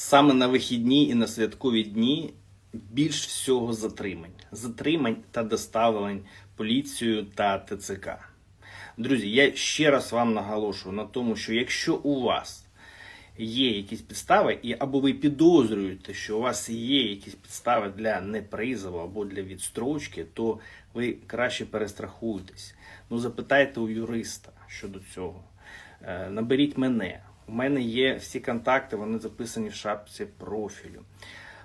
Саме на вихідні і на святкові дні більш всього затримань. Затримань та доставлень поліцією та ТЦК. Друзі, я ще раз вам наголошую на тому, що якщо у вас є якісь підстави, і або ви підозрюєте, що у вас є якісь підстави для непризову або для відстрочки, то ви краще перестрахуйтесь. Ну, запитайте у юриста щодо цього. Е, Наберіть мене. У мене є всі контакти, вони записані в шапці профілю.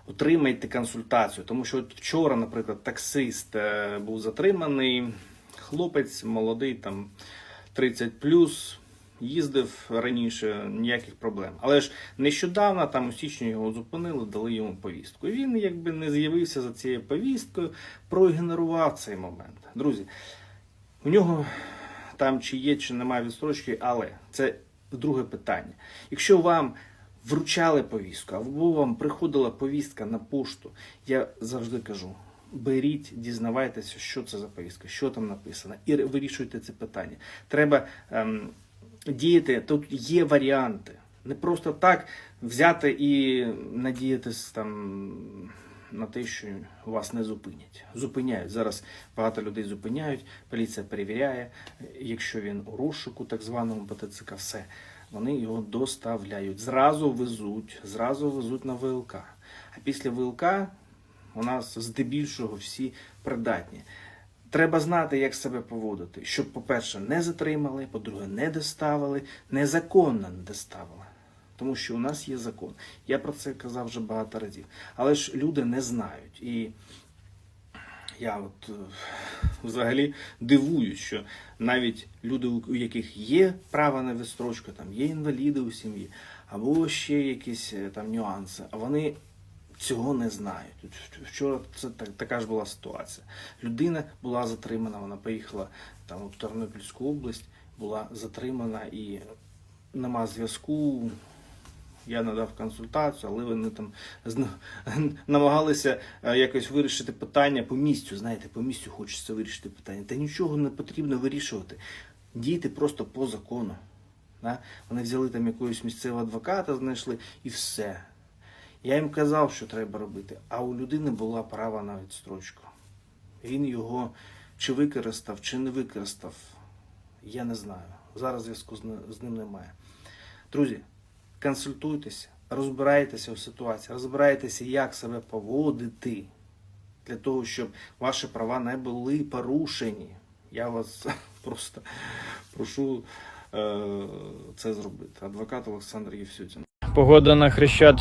Отримайте консультацію, тому що от вчора, наприклад, таксист е, був затриманий, хлопець молодий, там 30 плюс, їздив раніше, ніяких проблем. Але ж нещодавно, там у січні його зупинили, дали йому повістку. І він якби не з'явився за цією повісткою, проігнорував цей момент. Друзі, у нього там чи є, чи немає відстрочки, але це друге питання. Якщо вам вручали повістку, або вам приходила повістка на пошту, я завжди кажу. Беріть, дізнавайтеся, що це за повістка, що там написано, і вирішуйте це питання. Треба ем, діяти. Тут є варіанти. Не просто так взяти і надіятись там на те, що вас не зупинять. Зупиняють. Зараз багато людей зупиняють, поліція перевіряє. Якщо він у розшуку, так званому по ТЦК, все. Вони його доставляють. Зразу везуть, зразу везуть на ВЛК. А після ВЛК у нас здебільшого всі придатні. Треба знати, як себе поводити, щоб, по-перше, не затримали, по-друге, не доставили, незаконно не доставили. Тому що у нас є закон. Я про це казав вже багато разів. Але ж люди не знають. І я от е, взагалі дивуюсь, що навіть люди, у яких є право на відстрочку, там є інваліди у сім'ї, або ще якісь е, там нюанси, а вони цього не знають. Вчора це так, така ж була ситуація. Людина була затримана, вона поїхала там у Тернопільську область, була затримана і нема зв'язку. Я надав консультацію, але вони там намагалися е, якось вирішити питання по місцю. Знаєте, по місцю хочеться вирішити питання. Та нічого не потрібно вирішувати. Дійте просто по закону. Да? Вони взяли там якогось місцевого адвоката, знайшли і все. Я їм казав, що треба робити, а у людини була право на відстрочку. Він його чи використав, чи не використав, я не знаю. Зараз зв'язку з ним немає. Друзі, консультуйтеся, розбирайтеся у ситуації, розбирайтеся, як себе поводити для того, щоб ваші права не були порушені. Я вас просто прошу е, це зробити. Адвокат Олександр Євсютін. Погода на Хрещатику